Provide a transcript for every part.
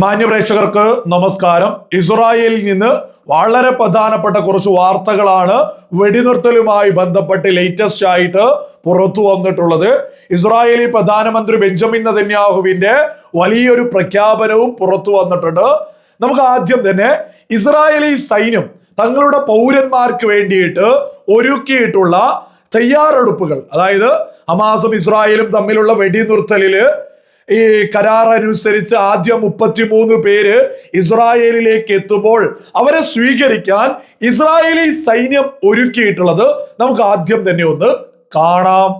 മാന്യപ്രേക്ഷകർക്ക് നമസ്കാരം. ഇസ്രായേലിൽ നിന്ന് വളരെ പ്രധാനപ്പെട്ട കുറച്ച് വാർത്തകളാണ് വെടിനിർത്തലുമായി ബന്ധപ്പെട്ട് ലേറ്റസ്റ്റ് ആയിട്ട് പുറത്തു വന്നിട്ടുള്ളത്. ഇസ്രായേലി പ്രധാനമന്ത്രി ബെഞ്ചമിൻ നതന്യാഹുവിന്റെ വലിയൊരു പ്രഖ്യാപനവും പുറത്തു വന്നിട്ടുണ്ട്. നമുക്ക് ആദ്യം തന്നെ ഇസ്രായേലി സൈന്യം തങ്ങളുടെ പൗരന്മാർക്ക് വേണ്ടിയിട്ട് ഒരുക്കിയിട്ടുള്ള തയ്യാറെടുപ്പുകൾ. അതായത് ഹമാസും ഇസ്രായേലും തമ്മിലുള്ള വെടിനിർത്തലിൽ ഈ കരാർ അനുസരിച്ച് ആദ്യം മുപ്പത്തിമൂന്ന് പേര് ഇസ്രായേലിലേക്ക് എത്തുമ്പോൾ അവരെ സ്വീകരിക്കാൻ ഇസ്രായേലി സൈന്യം ഒരുക്കിയിട്ടുള്ളത് നമുക്ക് ആദ്യം തന്നെ ഒന്ന് കാണാം.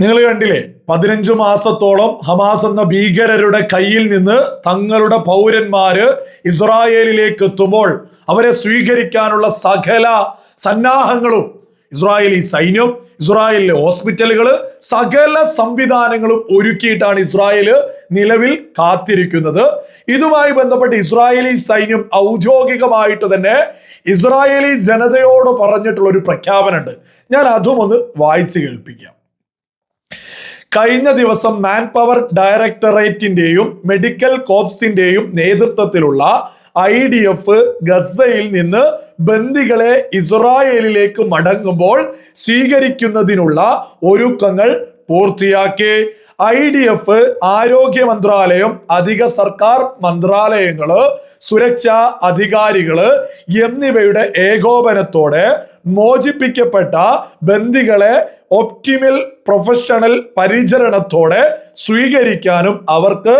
നിങ്ങൾ കണ്ടില്ലേ? പതിനഞ്ചു മാസത്തോളം ഹമാസ് എന്ന ഭീകരരുടെ കയ്യിൽ നിന്ന് തങ്ങളുടെ പൗരന്മാര് ഇസ്രായേലിലേക്ക് എത്തുമ്പോൾ അവരെ സ്വീകരിക്കാനുള്ള സകല സന്നാഹങ്ങളും ഇസ്രായേലി സൈന്യം ഇസ്രായേലിലെ ഹോസ്പിറ്റലുകൾ സകല സംവിധാനങ്ങളും ഒരുക്കിയിട്ടാണ് ഇസ്രായേൽ നിലവിൽ കാത്തിരിക്കുന്നത്. ഇതുമായി ബന്ധപ്പെട്ട് ഇസ്രായേലി സൈന്യം ഔദ്യോഗികമായിട്ട് തന്നെ ഇസ്രായേലി ജനതയോട് പറഞ്ഞിട്ടുള്ള ഒരു പ്രഖ്യാപനമുണ്ട്. ഞാൻ അതും ഒന്ന് വായിച്ചു കേൾപ്പിക്കാം. കഴിഞ്ഞ ദിവസം മാൻ പവർ ഡയറക്ടറേറ്റിന്റെയും മെഡിക്കൽ കോപ്സിന്റെയും നേതൃത്വത്തിലുള്ള ഐ ഡി എഫ് ഗസയിൽ നിന്ന് ബന്ദികളെ ഇസ്രായേലിലേക്ക് മടങ്ങുമ്പോൾ സ്വീകരിക്കുന്നതിനുള്ള ഒരുക്കങ്ങൾ പൂർത്തിയാക്കി. ഐ ഡി എഫ് ആരോഗ്യ മന്ത്രാലയം അധിക സർക്കാർ മന്ത്രാലയങ്ങൾ സുരക്ഷാ അധികാരികൾ എന്നിവയുടെ ഏകോപനത്തോടെ മോചിപ്പിക്കപ്പെട്ട ബന്ദികളെ ഒപ്റ്റിമൽ പ്രൊഫഷണൽ പരിചരണത്തോടെ സ്വീകരിക്കാനും അവർക്ക്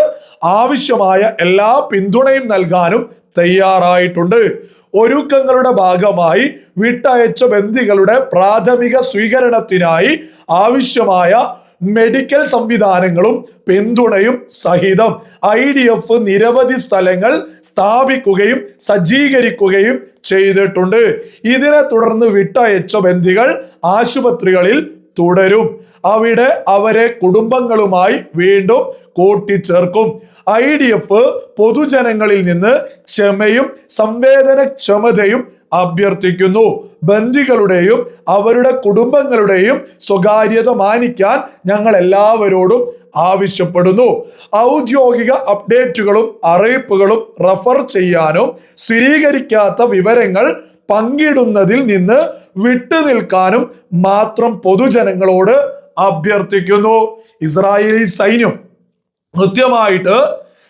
ആവശ്യമായ എല്ലാ പിന്തുണയും നൽകാനും തയ്യാറായിട്ടുണ്ട്. ഒരുക്കങ്ങളുടെ ഭാഗമായി വിട്ടയച്ച ബന്ദികളുടെ പ്രാഥമിക സ്വീകരണത്തിനായി ആവശ്യമായ മെഡിക്കൽ സംവിധാനങ്ങളും പിന്തുണയും സഹിതം ഐ ഡി എഫ് നിരവധി സ്ഥലങ്ങൾ സ്ഥാപിക്കുകയും സജ്ജീകരിക്കുകയും ചെയ്തിട്ടുണ്ട്. ഇതിനെ തുടർന്ന് വിട്ടയച്ച ബന്ദികൾ ആശുപത്രികളിൽ തുടരും. അവിടെ അവരെ കുടുംബങ്ങളുമായി വീണ്ടും കൂട്ടിച്ചേർക്കും. ഐ ഡി എഫ് പൊതുജനങ്ങളിൽ നിന്ന് ക്ഷമയും സംവേദനക്ഷമതയും അഭ്യർത്ഥിക്കുന്നു. ബന്ദികളുടെയും അവരുടെ കുടുംബങ്ങളുടെയും സ്വകാര്യത മാനിക്കാൻ ഞങ്ങൾ എല്ലാവരോടും ആവശ്യപ്പെടുന്നു. ഔദ്യോഗിക അപ്ഡേറ്റുകളും അറിയിപ്പുകളും റഫർ ചെയ്യാനും സ്ഥിരീകരിക്കാത്ത വിവരങ്ങൾ പങ്കിടുന്നതിൽ നിന്ന് വിട്ടുനിൽക്കാനും മാത്രം പൊതുജനങ്ങളോട് അഭ്യർത്ഥിക്കുന്നു. ഇസ്രായേലി സൈന്യം കൃത്യമായിട്ട്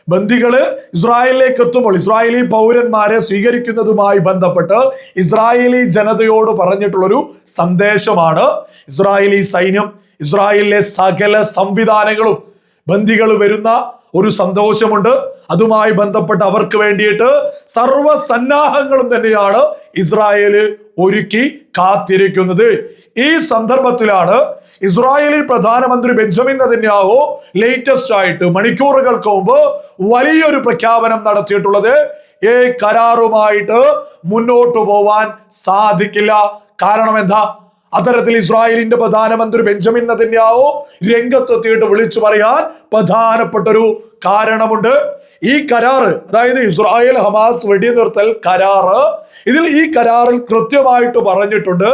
ബന്ദികൾ ഇസ്രായേലിലേക്ക് എത്തുമ്പോൾ ഇസ്രായേലി പൗരന്മാരെ സ്വീകരിക്കുന്നതുമായി ബന്ധപ്പെട്ട് ഇസ്രായേലി ജനതയോട് പറഞ്ഞിട്ടുള്ളൊരു സന്ദേശമാണ്. ഇസ്രായേലി സൈന്യം ഇസ്രായേലിലെ സകല സംവിധാനങ്ങളും ബന്ദികൾ വരുന്ന ഒരു സന്തോഷമുണ്ട്. അതുമായി ബന്ധപ്പെട്ട് അവർക്ക് വേണ്ടിയിട്ട് സർവ സന്നാഹങ്ങളും തന്നെയാണ് ഇസ്രായേൽ ഒരുക്കി കാത്തിരിക്കുന്നത്. ഈ സന്ദർഭത്തിലാണ് ഇസ്രായേലി പ്രധാനമന്ത്രി ബെഞ്ചമിൻ നെതന്യാഹു ലേറ്റസ്റ്റ് ആയിട്ട് മണിക്കൂറുകൾക്ക് മുമ്പ് വലിയൊരു പ്രഖ്യാപനം നടത്തിയിട്ടുള്ളത് ഈ കരാറുമായിട്ട് മുന്നോട്ടു പോവാൻ സാധിക്കില്ല. കാരണം എന്താ? അത്തരത്തിൽ ഇസ്രായേലിന്റെ പ്രധാനമന്ത്രി ബെഞ്ചമിൻ നദന്യാവോ രംഗത്തെത്തിയിട്ട് വിളിച്ചു പറയാൻ പ്രധാനപ്പെട്ട ഒരു കാരണമുണ്ട്. ഈ കരാറ് അതായത് ഇസ്രായേൽ ഹമാസ് വെടിനിർത്തൽ കരാറ് ഇതിൽ ഈ കരാറിൽ കൃത്യമായിട്ട് പറഞ്ഞിട്ടുണ്ട്.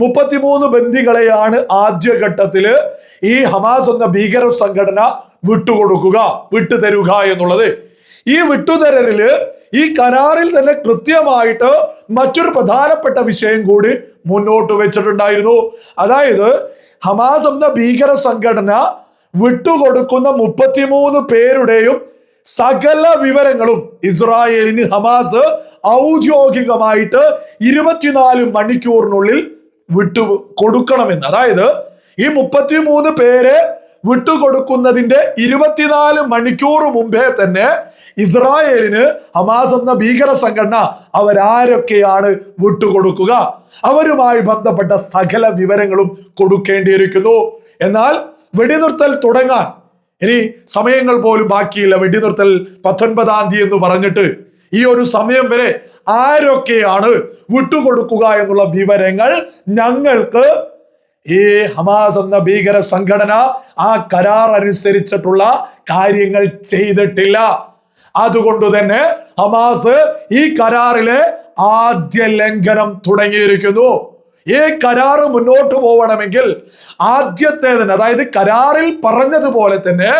മുപ്പത്തിമൂന്ന് ബന്ദികളെയാണ് ആദ്യഘട്ടത്തിൽ ഈ ഹമാസ് എന്ന ഭീകര സംഘടന വിട്ടുകൊടുക്കുക വിട്ടുതരുക എന്നുള്ളത്. ഈ വിട്ടുതരലിൽ ഈ കരാറിൽ തന്നെ കൃത്യമായിട്ട് മറ്റൊരു പ്രധാനപ്പെട്ട വിഷയം കൂടി മുന്നോട്ട് വെച്ചിട്ടുണ്ടായിരുന്നു. അതായത് ഹമാസ് എന്ന ഭീകര സംഘടന വിട്ടുകൊടുക്കുന്ന മുപ്പത്തിമൂന്ന് പേരുടെയും സകല വിവരങ്ങളും ഇസ്രായേലിന് ഹമാസ് ഔദ്യോഗികമായിട്ട് ഇരുപത്തിനാല് മണിക്കൂറിനുള്ളിൽ വിട്ടു കൊടുക്കണമെന്ന്. അതായത് ഈ മുപ്പത്തിമൂന്ന് പേരെ വിട്ടുകൊടുക്കുന്നതിന്റെ ഇരുപത്തിനാല് മണിക്കൂർ മുമ്പേ തന്നെ ഇസ്രായേലിന് ഹമാസ് എന്ന ഭീകര സംഘടന അവരാരൊക്കെയാണ് വിട്ടുകൊടുക്കുക? അവരുമായി ബന്ധപ്പെട്ട സകല വിവരങ്ങളും കൊടുക്കേണ്ടിയിരിക്കുന്നു. എന്നാൽ വെടിനിർത്തൽ തുടങ്ങാൻ ഇനി സമയങ്ങൾ പോലും ബാക്കിയില്ല. വെടിനിർത്തൽ പത്തൊൻപതാം തീയതി എന്ന് പറഞ്ഞിട്ട് ഈ ഒരു സമയം വരെ ആരൊക്കെയാണ് വിട്ടുകൊടുക്കുക എന്നുള്ള വിവരങ്ങൾ ഞങ്ങൾക്ക് ഈ ഹമാസ് എന്ന ഭീകര സംഘടന ആ കരാർ അനുസരിച്ചിട്ടുള്ള കാര്യങ്ങൾ ചെയ്തിട്ടില്ല. അതുകൊണ്ട് തന്നെ ഹമാസ് ഈ കരാറിലെ ആദ്യ ലംഘനം തുടങ്ങിയിരിക്കുന്നു. ഈ കരാറ് മുന്നോട്ട് പോകണമെങ്കിൽ ആദ്യത്തെ തന്നെ അതായത് കരാറിൽ പറഞ്ഞതുപോലെ തന്നെ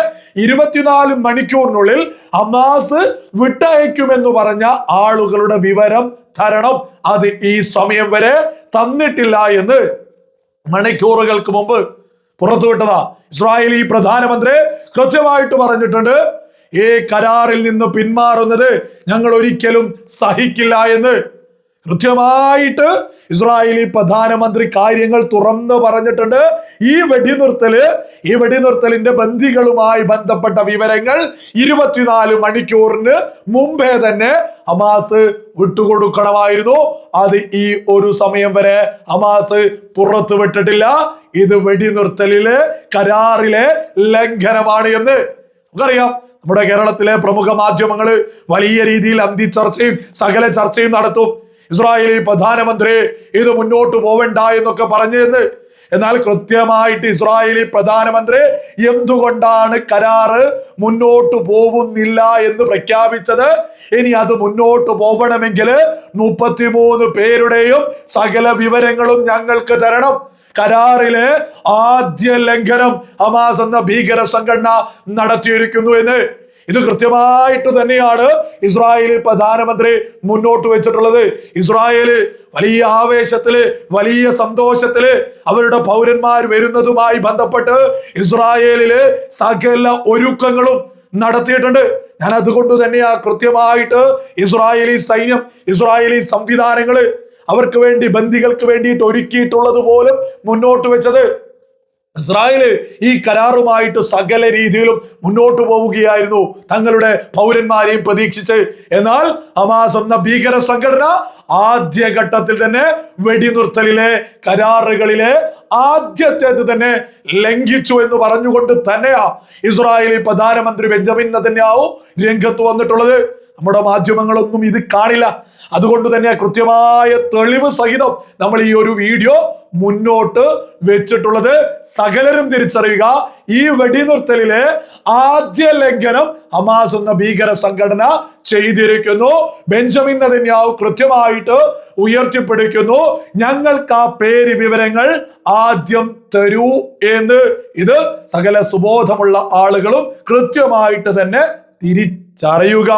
ഇരുപത്തിനാല് മണിക്കൂറിനുള്ളിൽ അമാസ് വിട്ടയക്കുമെന്ന് പറഞ്ഞ ആളുകളുടെ വിവരം തരണം. അത് ഈ സമയം വരെ തന്നിട്ടില്ല എന്ന് മണിക്കൂറുകൾക്ക് മുമ്പ് പുറത്തുവിട്ടതാ. ഇസ്രായേലി പ്രധാനമന്ത്രി കൃത്യമായിട്ട് പറഞ്ഞിട്ടുണ്ട് ഈ കരാറിൽ നിന്ന് പിന്മാറുന്നത് ഞങ്ങൾ ഒരിക്കലും സഹിക്കില്ല എന്ന് കൃത്യമായിട്ട് ഇസ്രായേലി പ്രധാനമന്ത്രി കാര്യങ്ങൾ തുറന്നു പറഞ്ഞിട്ടുണ്ട്. ഈ വെടിനിർത്തൽ ഈ വെടിനിർത്തലിന്റെ ബന്ധികളുമായി ബന്ധപ്പെട്ട വിവരങ്ങൾ ഇരുപത്തിനാല് മണിക്കൂറിന് മുമ്പേ തന്നെ ഹമാസ് വിട്ടുകൊടുക്കണമായിരുന്നു. അത് ഈ ഒരു സമയം വരെ ഹമാസ് പുറത്തു വിട്ടിട്ടില്ല. ഇത് വെടിനിർത്തലിലെ കരാറിലെ ലംഘനമാണ് എന്ന്. നമുക്കറിയാം നമ്മുടെ കേരളത്തിലെ പ്രമുഖ മാധ്യമങ്ങൾ വലിയ രീതിയിൽ അന്തി ചർച്ചയും സകല ചർച്ചയും നടത്തും. ഇസ്രായേലി പ്രധാനമന്ത്രി ഇത് മുന്നോട്ട് പോവണ്ട എന്നൊക്കെ പറഞ്ഞെന്ന് എന്നാൽ കൃത്യമായിട്ട് ഇസ്രായേലി പ്രധാനമന്ത്രി എന്തുകൊണ്ടാണ് കരാറ് മുന്നോട്ട് പോകുന്നില്ല എന്ന് പ്രഖ്യാപിച്ചത്? ഇനി അത് മുന്നോട്ട് പോകണമെങ്കിൽ മുപ്പത്തിമൂന്ന് പേരുടെയും സകല വിവരങ്ങളും ഞങ്ങൾക്ക് തരണം. കരാറിലെ ആദ്യ ലംഘനം ഹമാസ് എന്ന ഭീകര സംഘടന നടത്തിയിരിക്കുന്നു എന്ന്. ഇത് കൃത്യമായിട്ട് തന്നെയാണ് ഇസ്രായേലി പ്രധാനമന്ത്രി മുന്നോട്ട് വെച്ചിട്ടുള്ളത്. ഇസ്രായേൽ വലിയ ആവേശത്തിൽ വലിയ സന്തോഷത്തിൽ അവരുടെ പൗരന്മാർ വരുന്നതുമായി ബന്ധപ്പെട്ട് ഇസ്രായേലിൽ സകല ഒരുക്കങ്ങളും നടത്തിയിട്ടുണ്ട്. ഞാൻ അതുകൊണ്ട് തന്നെയാ കൃത്യമായിട്ട് ഇസ്രായേലി സൈന്യം ഇസ്രായേലി സംവിധാനങ്ങൾ അവർക്ക് വേണ്ടി ബന്ദികൾക്ക് വേണ്ടിയിട്ട് ഒരുക്കിയിട്ടുള്ളത് പോലും മുന്നോട്ട് വെച്ചത് ഇസ്രായേൽ ഈ കരാറുമായിട്ട് സകല രീതിയിലും മുന്നോട്ട് പോവുകയായിരുന്നു. തങ്ങളുടെ പൗരന്മാരെയും പ്രതീക്ഷിച്ച്. എന്നാൽ ഹമാസ് എന്ന ഭീകര സംഘടന ആദ്യഘട്ടത്തിൽ തന്നെ വെടിനിർത്തലിലെ കരാറുകളിലെ ആദ്യത്തേത് തന്നെ ലംഘിച്ചു എന്ന് പറഞ്ഞുകൊണ്ട് തന്നെയാ ഇസ്രായേലി പ്രധാനമന്ത്രി ബെഞ്ചമിൻ നതന്യാവു രംഗത്ത് വന്നിട്ടുള്ളത്. നമ്മുടെ മാധ്യമങ്ങളൊന്നും ഇത് കാണില്ല. അതുകൊണ്ട് തന്നെ കൃത്യമായ തെളിവ് സഹിതം നമ്മൾ ഈ ഒരു വീഡിയോ മുന്നോട്ട് വെച്ചിട്ടുള്ളത് സകലരും തിരിച്ചറിയുക. ഈ വെടിനിർത്തലിലെ ആദ്യ ലംഘനം ഹമാസ് എന്ന ഭീകര സംഘടന ചെയ്തിരിക്കുന്നു. ബെഞ്ചമിൻ നദിന്യാവ് കൃത്യമായിട്ട് ഉയർത്തിപ്പിടിക്കുന്നു. ഞങ്ങൾക്ക് ആ പേര് വിവരങ്ങൾ ആദ്യം തരൂ എന്ന്. ഇത് സകല സുബോധമുള്ള ആളുകളും കൃത്യമായിട്ട് തന്നെ തിരിച്ചറിയുക.